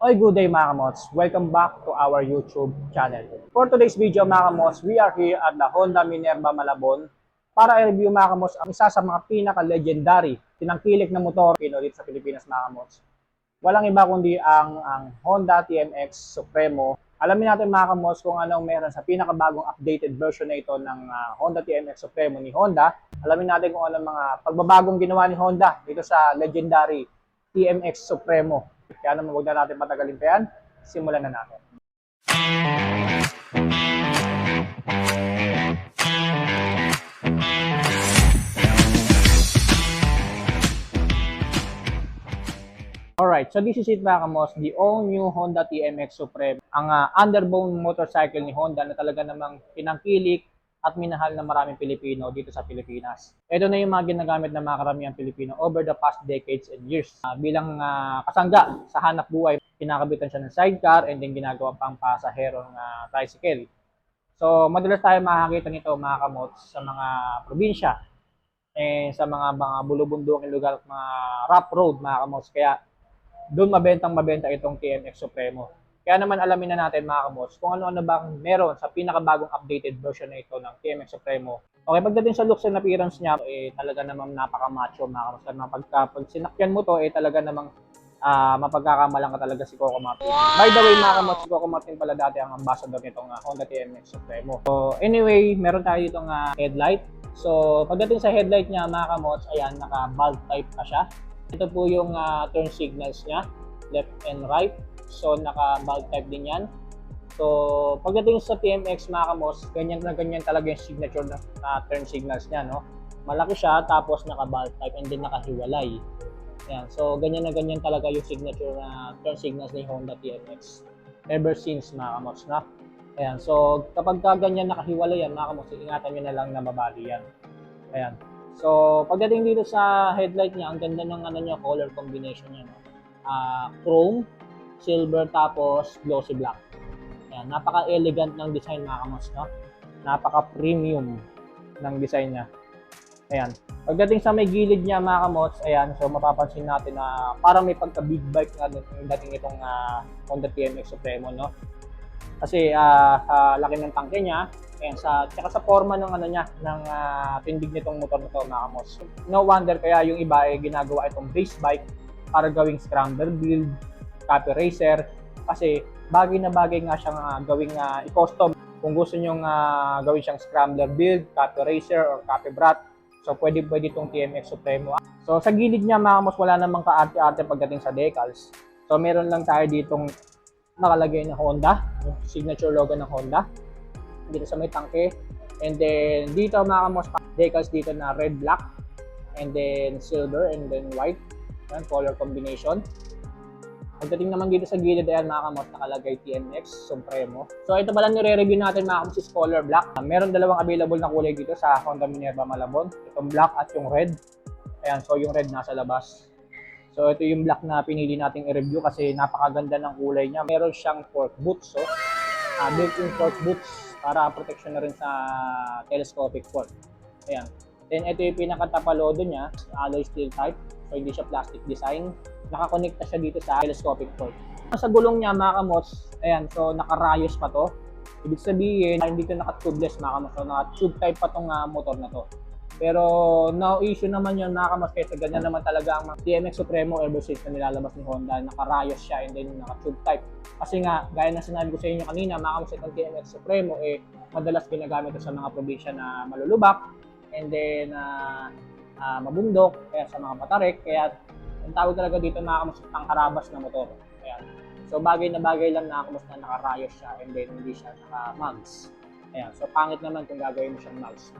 Oy, good day mga kamots. Welcome back to our YouTube channel. For today's video mga kamots, we are here at the Honda Minerva Malabon para i-review mga kamots ang isa sa mga pinaka-legendary tinangkilik na motor Pino dito sa Pilipinas mga kamots. Walang iba kundi ang, ang Honda TMX Supremo. Alamin natin mga kamots kung anong meron sa pinakabagong updated version na ito ng ah, Honda TMX Supremo ni Honda. Alamin natin kung anong mga pagbabagong ginawa ni Honda dito sa legendary TMX Supremo. Kaya naman huwag na natin patagalin pa yan. Simulan na natin. Alright, so this is it mga kamos, the all new Honda TMX Supreme. Ang ah, underbone motorcycle ni Honda na talaga namang pinangkilik at minahal ng maraming Pilipino dito sa Pilipinas. Ito na yung mga ginagamit ng mga karamihang Pilipino over the past decades and years. Ah, bilang ah, kasangga sa hanap buhay, pinakabitan siya ng sidecar and then ginagawa pang pasaherong ah, tricycle. So, madalas tayo makakita nito mga kamots sa mga probinsya eh, sa mga mga bulubunduking lugar at mga rough road mga kamots. Kaya doon mabentang mabenta itong TMX Supremo. Kaya naman alamin na natin mga kamots kung ano-ano bang meron sa pinakabagong updated version na ito ng TMX Supremo. Okay, pagdating sa looks and appearance niya, eh, talaga namang napaka-macho mga kamots. Kaya pag, pag sinakyan mo to, eh, talaga namang ah mapagkakamalang ka talaga si Coco Martin. By the way, mga kamots, si Coco Martin pala dati ang ambassador nitong ah, Honda TMX Supremo. So, anyway, meron tayo ditong ah, headlight. So, pagdating sa headlight niya, mga kamots, ayan, naka-bulb type pa siya. Ito po yung ah, turn signals niya, left and right. So, naka-bulb type din yan. So, pagdating sa TMX mga kamos, ganyan na ganyan talaga yung signature na, na turn signals niya, no? Malaki siya, tapos naka-bulb type and then nakahiwalay. Yan. So, ganyan na ganyan talaga yung signature na turn signals ni Honda TMX. Ever since mga kamos, na. Ayan. So, kapag ka ganyan nakahiwalay yan, mga kamos, ingatan nyo na lang na mabali yan. Ayan. So, pagdating dito sa headlight niya, ang ganda ng ano niya, color combination niya. No? Ah, chrome, silver, tapos glossy black. Ayan, napaka-elegant ng design mga kamos, no? Napaka-premium ng design niya. Ayan. Pagdating sa may gilid niya mga kamots, ayan, so mapapansin natin na parang may pagka-big bike yung dating itong ah, Honda TMX Supremo, no? Kasi ah, sa laki ng tangke niya, ayan, sa, tsaka sa forma ng ano niya, ng ah, tindig nitong motor na to mga kamots. No wonder kaya yung iba ay ginagawa itong race bike para gawing scrambler build, copy racer, kasi bagay na bagay nga siyang ah, gawing ah, i-custom. Kung gusto nyo gawin siyang scrambler build, copy racer, or copy brat, so pwede pwede itong TMX Supremo. So sa gilid niya mga kamos, wala namang kaarte-arte pagdating sa decals. So meron lang tayo ditong nakalagay na Honda, yung signature logo ng Honda. Dito sa may tangke. And then dito mga kamos, decals dito na red, black, and then silver, and then white. Yan, color combination. Pagdating naman dito sa gilid, ayan mga kamot, nakalagay TMX Supremo. So ito pala nire-review natin mga kamot is color black. Ah, meron dalawang available na kulay dito sa Honda Minerva Malabon. Itong black at yung red. Ayan, so yung red nasa labas. So ito yung black na pinili nating i-review kasi napakaganda ng kulay niya. Meron siyang fork boots, so uh, built-in fork boots para protection na rin sa telescopic fork. Ayan. Then ito yung pinakatapalodo niya, alloy steel type. So hindi siya plastic design. Nakakonekta siya dito sa telescopic port. Sa gulong niya mga kamos, ayan, so nakarayos pa to. Ibig sabihin, hindi to naka-tubeless mga kamos. So naka-tube type pa tong ah, motor na to. Pero no issue naman yun mga kamos kasi ganyan naman talaga ang TMX Supremo ever since na nilalabas ni Honda. Nakarayos siya and then naka-tube type. Kasi nga, gaya na sinabi ko sa inyo kanina, mga kamos itong TMX Supremo, eh, madalas ginagamit sa mga probinsya na malulubak and then ah, ah, mabundok, kaya sa mga patarik, kaya ang tawag talaga dito mga kamus ang karabas na motor. Ayan. So bagay na bagay lang na kamus na nakarayos siya and then hindi siya naka-mugs. Ayan. So pangit naman kung gagawin mo siyang mugs.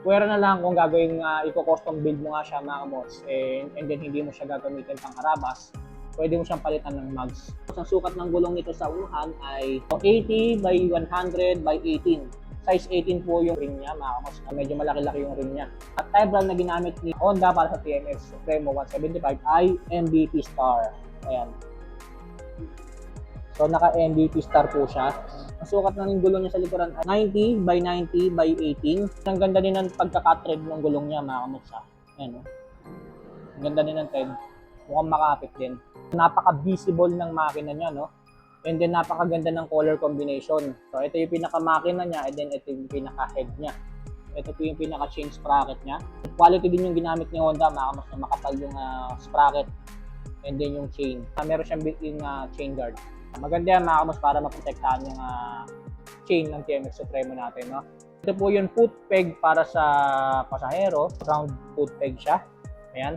Pwera na lang kung gagawin uh, i-custom build mo nga siya mga kamus and, and then hindi mo siya gagamitin pang karabas, pwede mo siyang palitan ng mugs. Ang sukat ng gulong nito sa unahan ay 80 by 100 by 18 size 18 po yung rim niya, mga kamos. Medyo malaki-laki yung rim niya. At type brand na ginamit ni Honda para sa TMX Supremo 175 ay MVP Star. Ayan. So, naka-MVP Star po siya. Ang sukat ng gulong niya sa likuran ay 90 by 90 by 18. Ang ganda din ng pagka-cut thread ng gulong niya, mga kamos. ah. Ayan, oh. Ang ganda din ng thread. mukhang makapit din. Napaka-visible ng makina niya, no? And then napakaganda ng color combination. So ito yung pinaka-makina niya and then ito yung pinaka-head niya. Ito po yung pinaka-chain sprocket niya. Quality din yung ginamit ni Honda, makamas na makapal yung ah, sprocket and then yung chain. Ah, meron siyang built-in na chain guard. Maganda yan makakamos para maprotektahan yung ah, chain ng TMX Supremo natin. No? Ito po yung foot peg para sa pasahero. Round foot peg siya. Ayan.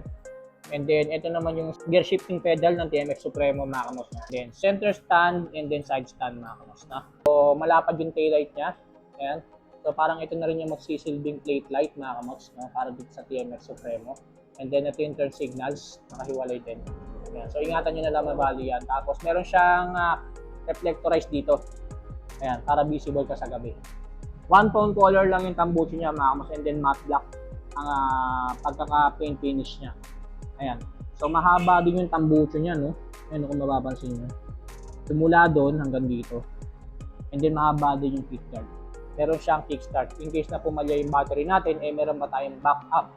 And then, ito naman yung gear shifting pedal ng TMX Supremo mga kamos na. Then, center stand and then side stand mga kamos na. So, malapad yung taillight niya. Ayan. So, parang ito na rin yung magsisilbing plate light mga kamos no? para dito sa TMX Supremo. And then, ito yung turn signals. Nakahiwalay din. Ayan. So, ingatan nyo na lang mabali yan. Tapos, meron siyang uh, reflectorized dito. Ayan, para visible ka sa gabi. One tone color lang yung tambucho niya mga kamos and then matte black ang ah, pagkaka-paint finish niya. Ayan. So mahaba din yung tambucho niya, no? Ayan kung mapapansin niyo. Simula doon hanggang dito. And then mahaba din yung kickstart. Meron siyang kickstart. In case na pumalya yung battery natin, eh meron pa tayong backup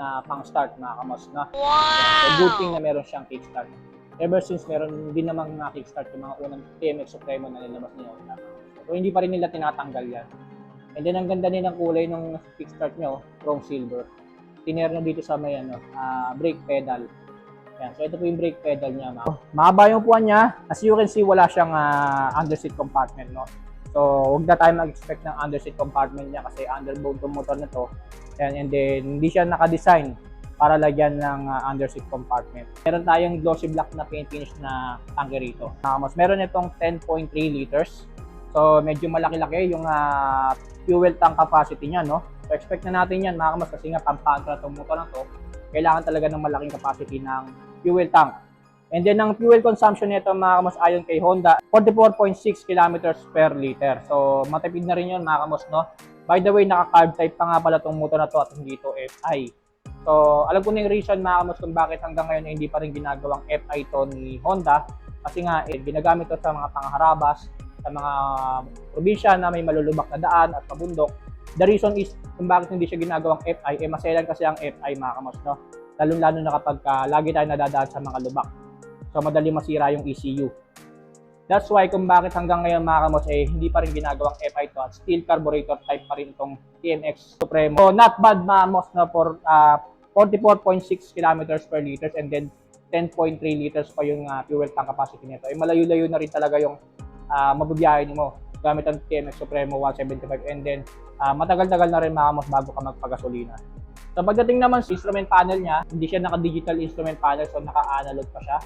na pang start mga kamos na. So good thing na meron siyang kickstart. Ever since meron din namang mga kickstart yung mga unang TMX Supremo na nilabas ni Honda. So hindi pa rin nila tinatanggal yan. And then ang ganda din ng kulay ng kickstart nyo, chrome silver. Tiner na dito sa may ano, ah, brake pedal. Yan. So ito po yung brake pedal niya. Ma Mahaba yung upuan niya. As you can see, wala siyang ah, underseat compartment. No? So huwag na tayo mag-expect ng underseat compartment niya kasi underbone tong motor na to. Yan. And then hindi siya naka-design para lagyan ng ah, underseat compartment. Meron tayong glossy black na paint finish na tangke rito. Mas meron itong 10.3 liters. So medyo malaki-laki yung ah, fuel tank capacity niya, no? So expect na natin yan mga kamas kasi nga pampanga itong motor na to. Kailangan talaga ng malaking capacity ng fuel tank. And then ang fuel consumption nito mga ayon kay Honda, 44.6 kilometers per liter. So matipid na rin yun mga no? By the way, naka-carb type pa nga pala itong motor na to at hindi ito FI. So alam ko na yung reason mga kung bakit hanggang ngayon ay hindi pa rin ginagawang FI to ni Honda. Kasi nga, eh, ginagamit to sa mga pangharabas, sa mga probinsya na may malulubak na daan at mabundok. The reason is kung bakit hindi siya ginagawang FI, eh maselan kasi ang FI mga kamos, no? Lalong-lalo na kapag ka, lagi tayo nadadaan sa mga lubak. So madali masira yung ECU. That's why kung bakit hanggang ngayon mga kamos, eh hindi pa rin ginagawang FI to at steel carburetor type pa rin itong TMX Supremo. So not bad mga kamos na for ah, 44.6 kilometers per liters and then 10.3 liters pa yung ah, fuel tank capacity nito. Eh malayo-layo na rin talaga yung uh, mababiyahin mo gamit ang TMX Supremo 175 and then ah, matagal-tagal na rin makamos bago ka magpagasolina. So pagdating naman sa instrument panel niya, hindi siya naka-digital instrument panel so naka-analog pa siya.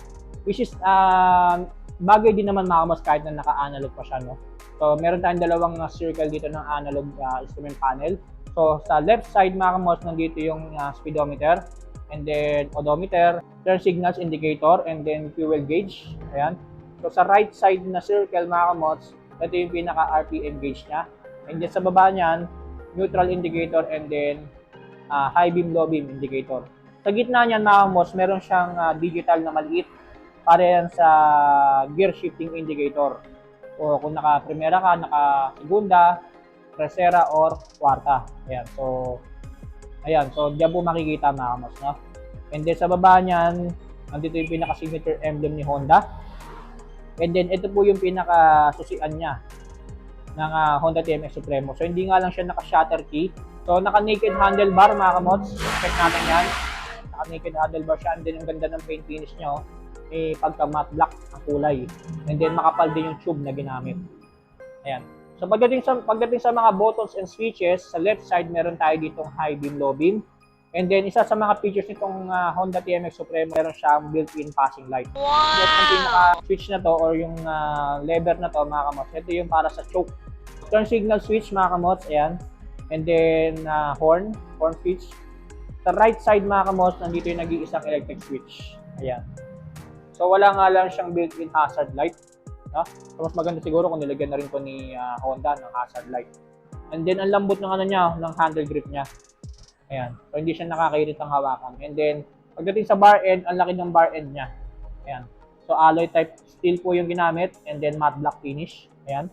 Which is um, bagay din naman makamos kahit na naka-analog pa siya. No? So meron tayong dalawang ah, circle dito ng analog ah, instrument panel. So sa left side makamos nandito yung ah, speedometer and then odometer, turn signals indicator and then fuel gauge. Ayan. So sa right side na circle mga kamots, ito yung pinaka RPM gauge niya. And then sa baba niyan, neutral indicator and then ah, high beam, low beam indicator. Sa gitna niyan mga kamots, meron siyang ah, digital na maliit para yan sa gear shifting indicator. O kung naka primera ka, naka segunda, tercera or kwarta. Ayan. So ayan, so diyan po makikita mga kamots, no? And then sa baba niyan, nandito yung pinaka signature emblem ni Honda. And then ito po yung pinaka susian niya ng ah, Honda TMX Supremo. So hindi nga lang siya naka-shutter key. So naka-naked handlebar mga kamots. Check natin yan. Naka-naked handlebar siya. And then ang ganda ng paint finish niya. Oh. Eh, pagka matte black ang kulay. And then makapal din yung tube na ginamit. Ayan. So pagdating sa pagdating sa mga buttons and switches, sa left side meron tayo ditong high beam, low beam. And then isa sa mga features nitong ah, Honda TMX Supremo, meron siyang built-in passing light. Yes, ang pinaka-switch na to or yung ah, lever na to mga kamots, ito yung para sa choke. Turn signal switch mga kamots, ayan. And then ah, horn, horn switch. Sa right side mga kamots, nandito yung nag-iisang electric switch. Ayan. So wala nga lang siyang built-in hazard light. No? So mas maganda siguro kung nilagyan na rin to ni ah, Honda ng hazard light. And then ang lambot ng ano niya, ng handle grip niya. Ayan. So hindi siya nakakairit ang hawakan. And then pagdating sa bar end, ang laki ng bar end niya. Ayan. So alloy type steel po yung ginamit and then matte black finish. Ayan.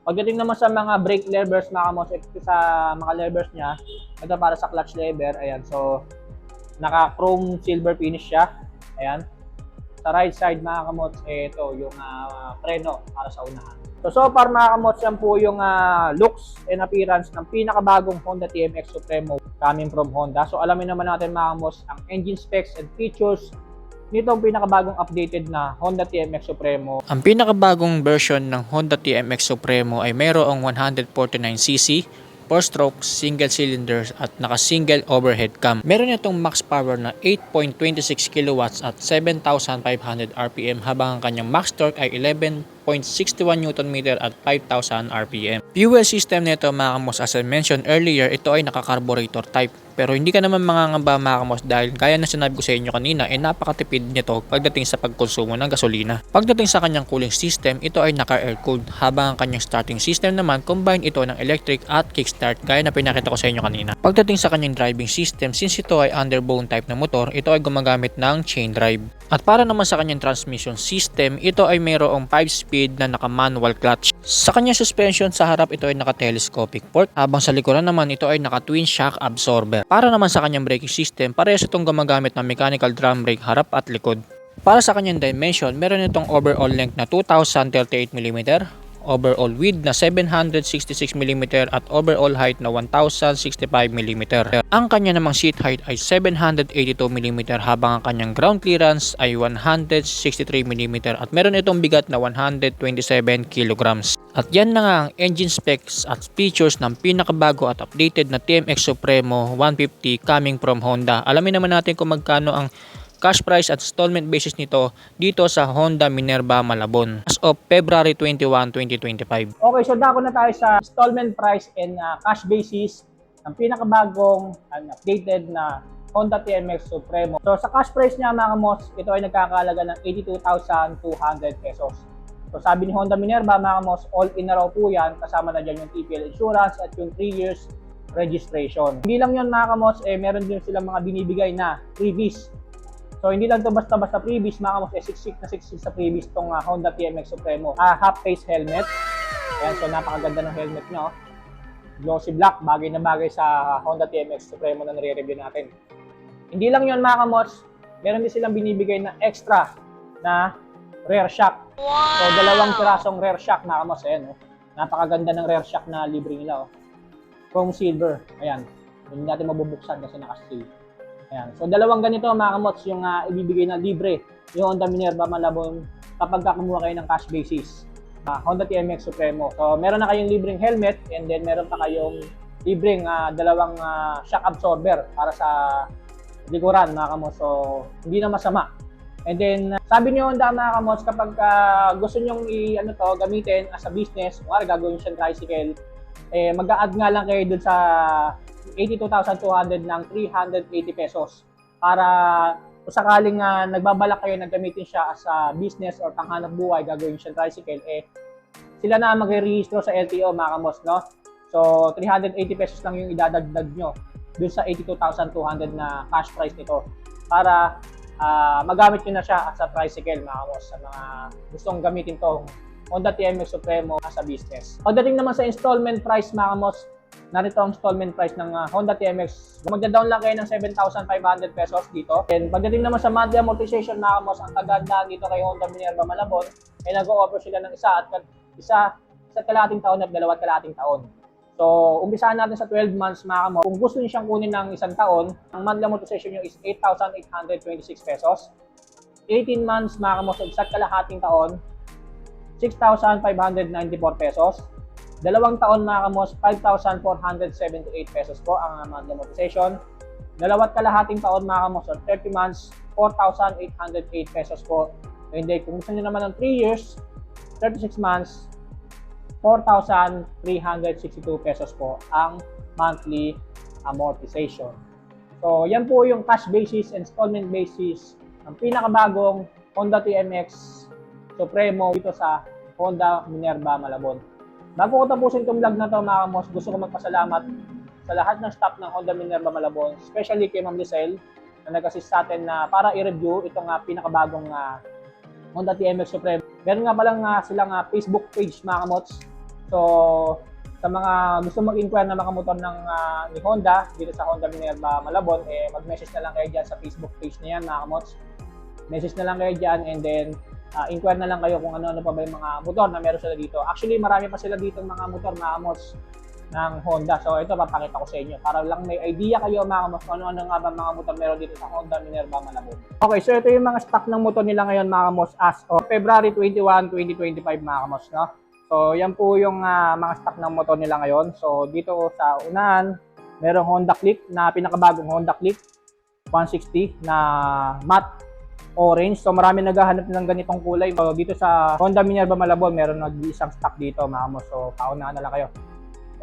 Pagdating naman sa mga brake levers, mga kamos, ito sa mga levers niya, ito para sa clutch lever, ayan, so, naka chrome silver finish siya, Ayan. Sa right side mga kamots, ito yung ah, preno para sa unahan. So, so far mga kamots, yan po yung ah, looks and appearance ng pinakabagong Honda TMX Supremo coming from Honda. So, alamin naman natin mga kamots ang engine specs and features nito ang pinakabagong updated na Honda TMX Supremo. Ang pinakabagong version ng Honda TMX Supremo ay mayroong 149cc, 4-stroke, single cylinder at naka-single overhead cam. Meron itong max power na 8.26 kilowatts at 7,500 RPM habang ang kanyang max torque ay 11.61 Nm at 5,000 RPM. Fuel system nito mga kamos as I mentioned earlier, ito ay naka-carburetor type. Pero hindi ka naman mangangamba mga kamos dahil gaya na sinabi ko sa inyo kanina ay napakatipid nito pagdating sa pagkonsumo ng gasolina. Pagdating sa kanyang cooling system, ito ay naka-air cooled habang ang kanyang starting system naman combine ito ng electric at kickstart gaya na pinakita ko sa inyo kanina. Pagdating sa kanyang driving system, since ito ay underbone type na motor, ito ay gumagamit ng chain drive. At para naman sa kanyang transmission system, ito ay mayroong 5-speed na naka-manual clutch. Sa kanyang suspension sa harap ito ay naka-telescopic port, habang sa likuran naman ito ay naka-twin shock absorber. Para naman sa kanyang braking system, parehas itong gumagamit ng mechanical drum brake harap at likod. Para sa kanyang dimension, meron itong overall length na 2,038mm, overall width na 766mm at overall height na 1,065mm. Ang kanya namang seat height ay 782mm habang ang kanyang ground clearance ay 163mm at meron itong bigat na 127 kilograms. At yan na nga ang engine specs at features ng pinakabago at updated na TMX Supremo 150 coming from Honda. Alamin naman natin kung magkano ang cash price at installment basis nito dito sa Honda Minerva Malabon as of February 21, 2025. Okay, so dako na tayo sa installment price and uh, cash basis ng pinakabagong and updated na Honda TMX Supremo. So sa cash price niya mga kamos, ito ay nagkakalaga ng 82,200 pesos. So sabi ni Honda Minerva mga kamos, all in na raw po yan, kasama na dyan yung TPL insurance at yung 3 years registration. Hindi lang yun mga kamos, eh, meron din silang mga binibigay na freebies So hindi lang to basta-basta previous mga kamos, eh, siksik na siksik sa previous tong uh, Honda TMX Supremo. Ah, half face helmet. Ayan, so napakaganda ng helmet niya. Oh. Glossy black, bagay na bagay sa Honda TMX Supremo na nare-review natin. Hindi lang yon mga kamos, meron din silang binibigay na extra na rear shock. So dalawang pirasong rear shock mga kamos. Ayan, oh. napakaganda ng rear shock na libre nila. Oh. Chrome silver. Ayan, hindi natin mabubuksan kasi naka-seal. Ayan. So, dalawang ganito mga kamots yung uh, ibibigay na libre yung Honda Minerva Malabon kapag kumuha kayo ng cash basis. Uh, Honda TMX Supremo. So, meron na kayong libreng helmet and then meron pa kayong libreng uh, dalawang uh, shock absorber para sa likuran mga kamots. So, hindi na masama. And then, sabi niyo Honda mga kamots, kapag uh, gusto niyo i ano to, gamitin as a business, kung gagawin siyang tricycle, eh, mag-a-add nga lang kayo dun sa 82,200 ng 380 pesos para kung sakaling uh, nagbabalak kayo na gamitin siya as a business or panghanap buhay, gagawin siya tricycle, eh, sila na magre-rehistro sa LTO mga kamos, no? So, 380 pesos lang yung idadagdag nyo dun sa 82,200 na cash price nito para uh, magamit nyo na siya as a tricycle mga kamos sa mga gustong gamitin to Honda TMX Supremo as a business. Pagdating naman sa installment price mga kamos, narito ang installment price ng uh, Honda TMX. Magda-down lang kayo ng 7,500 pesos dito. And pagdating naman sa monthly amortization na kamos, ang tagandaan dito kay Honda Minerva Malabon, ay nag-o-offer sila ng isa at isa sa kalating taon at dalawat kalating taon. So, umpisahan natin sa 12 months mga kamo. Kung gusto niyo siyang kunin ng isang taon, ang monthly amortization niyo is 8,826 pesos. 18 months mga kamo, sa isa't kalahating taon, 6,594 pesos. Dalawang taon mga kamos, 5,478 pesos po ang monthly amortization. Dalawat kalahating taon mga kamos, or 30 months, 4,808 pesos po. And then kung gusto nyo naman ng 3 years, 36 months, 4,362 pesos po ang monthly amortization. So, yan po yung cash basis, installment basis ng pinakabagong Honda TMX Supremo dito sa Honda Minerva Malabon. Bago ko tapusin itong vlog na to mga kamos, gusto ko magpasalamat sa lahat ng staff ng Honda Minerva Malabon, especially kay Ma'am Lisel na nag-assist sa atin na para i-review itong uh, pinakabagong uh, Honda TMX Supreme. Meron nga palang uh, silang uh, Facebook page mga kamots. So, sa mga gusto mag-inquire na mga motor ng uh, ni Honda dito sa Honda Minerva Malabon, eh, mag-message na lang kayo dyan sa Facebook page na yan mga kamots. Message na lang kayo dyan and then uh, inquire na lang kayo kung ano-ano pa ba yung mga motor na meron sila dito. Actually, marami pa sila dito mga motor mga amos ng Honda. So ito papakita ko sa inyo para lang may idea kayo mga amos kung ano-ano nga ba mga motor meron dito sa Honda Minerva Malabon. Okay, so ito yung mga stock ng motor nila ngayon mga amos as of February 21, 2025 mga amos, no? So yan po yung ah, mga stock ng motor nila ngayon. So dito sa unahan, merong Honda Click na pinakabagong Honda Click 160 na matte orange. So marami naghahanap ng ganitong kulay. So dito sa Honda Minerva Malabon, meron nag-iisang stock dito, mga amos. So paunahan na lang kayo.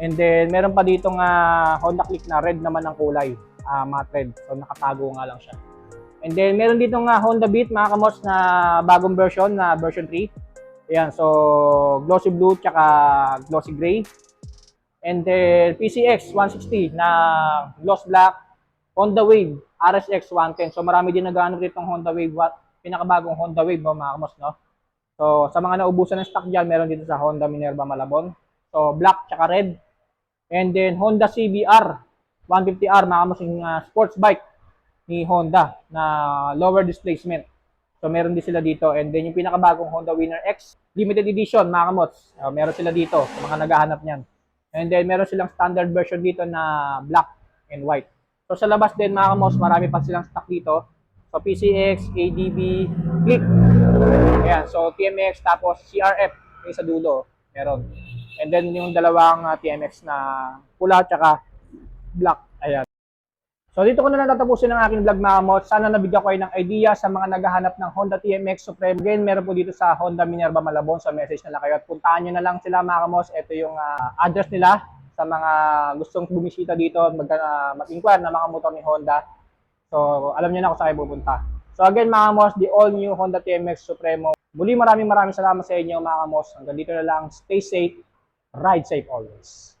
And then meron pa dito nga Honda Click na red naman ang kulay, ah matte red. So nakatago nga lang siya. And then meron dito nga Honda Beat mga kamos na bagong version na version 3. Ayan, so glossy blue tsaka glossy gray. And then PCX 160 na gloss black, Honda Wave RSX 110. So marami din naghahanap dito ng Honda Wave, pinakabagong Honda Wave mga kamos, no? So sa mga naubusan ng stock dyan, meron dito sa Honda Minerva Malabon. So black tsaka red. And then Honda CBR 150R, mga kamos, yung ah, sports bike ni Honda na lower displacement. So meron din sila dito. And then yung pinakabagong Honda Winner X limited edition mga kamots. Uh, meron sila dito sa mga naghahanap niyan. And then meron silang standard version dito na black and white. So sa labas din mga kamots, marami pa silang stock dito. So PCX, ADB, Click. Ayan, so TMX tapos CRF yung sa dulo. Meron. And then yung dalawang ah, TMX na pula tsaka black. Ayan. So dito ko na lang tatapusin ang aking vlog mga mods. Sana nabigyan ko kayo ng idea sa mga naghahanap ng Honda TMX Supreme. Again, meron po dito sa Honda Minerva Malabon. So message na lang kayo at puntahan nyo na lang sila mga mods. Ito yung ah, address nila sa mga gustong bumisita dito at mag, uh, mag-inquire ng mga motor ni Honda. So alam nyo na kung saan kayo pupunta. So again mga mods, the all new Honda TMX Supremo. Muli maraming maraming salamat sa inyo mga mods. Hanggang dito na lang. Stay safe. Ride safe always.